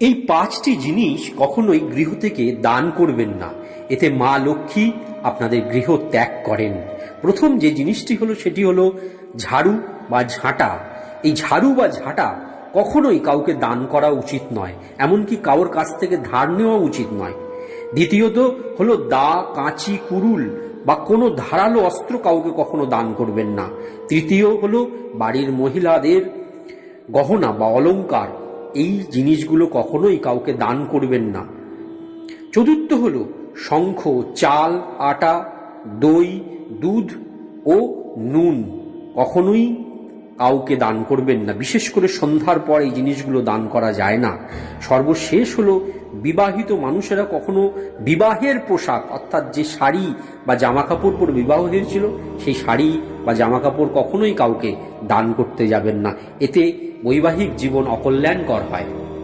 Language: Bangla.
এই পাঁচটি জিনিস কখনোই গৃহ থেকে দান করবেন না। এতে মা লক্ষ্মী আপনাদের গৃহ ত্যাগ করেন। প্রথম যে জিনিসটি হলো সেটি হলো ঝাড়ু বা ঝাঁটা। এই ঝাড়ু বা ঝাঁটা কখনোই কাউকে দান করা উচিত নয়, এমনকি কারোর কাছ থেকে ধার নেওয়া উচিত নয়। দ্বিতীয়ত হলো দা, কাঁচি, কুরুল বা কোনো ধারালো অস্ত্র কাউকে কখনো দান করবেন না। তৃতীয় হলো বাড়ির মহিলাদের গহনা বা অলংকার। এই জিনিসগুলো কখনোই কাউকে দান করবেন না। চতুর্থ হল শঙ্খ, চাল, আটা, দই, দুধ ও নুন কখনোই কাউকে দান করবেন না। বিশেষ করে সন্ধ্যার পর এই জিনিসগুলো দান করা যায় না। সর্বশেষ হলো বিবাহিত মানুষেরা কখনো বিবাহের পোশাক, অর্থাৎ যে শাড়ি বা জামা কাপড় পরে বিবাহ হয়েছিল, সেই শাড়ি বা জামা কাপড় কখনোই কাউকে দান করতে যাবেন না। এতে বৈবাহিক জীবন অকল্যাণকর হয়।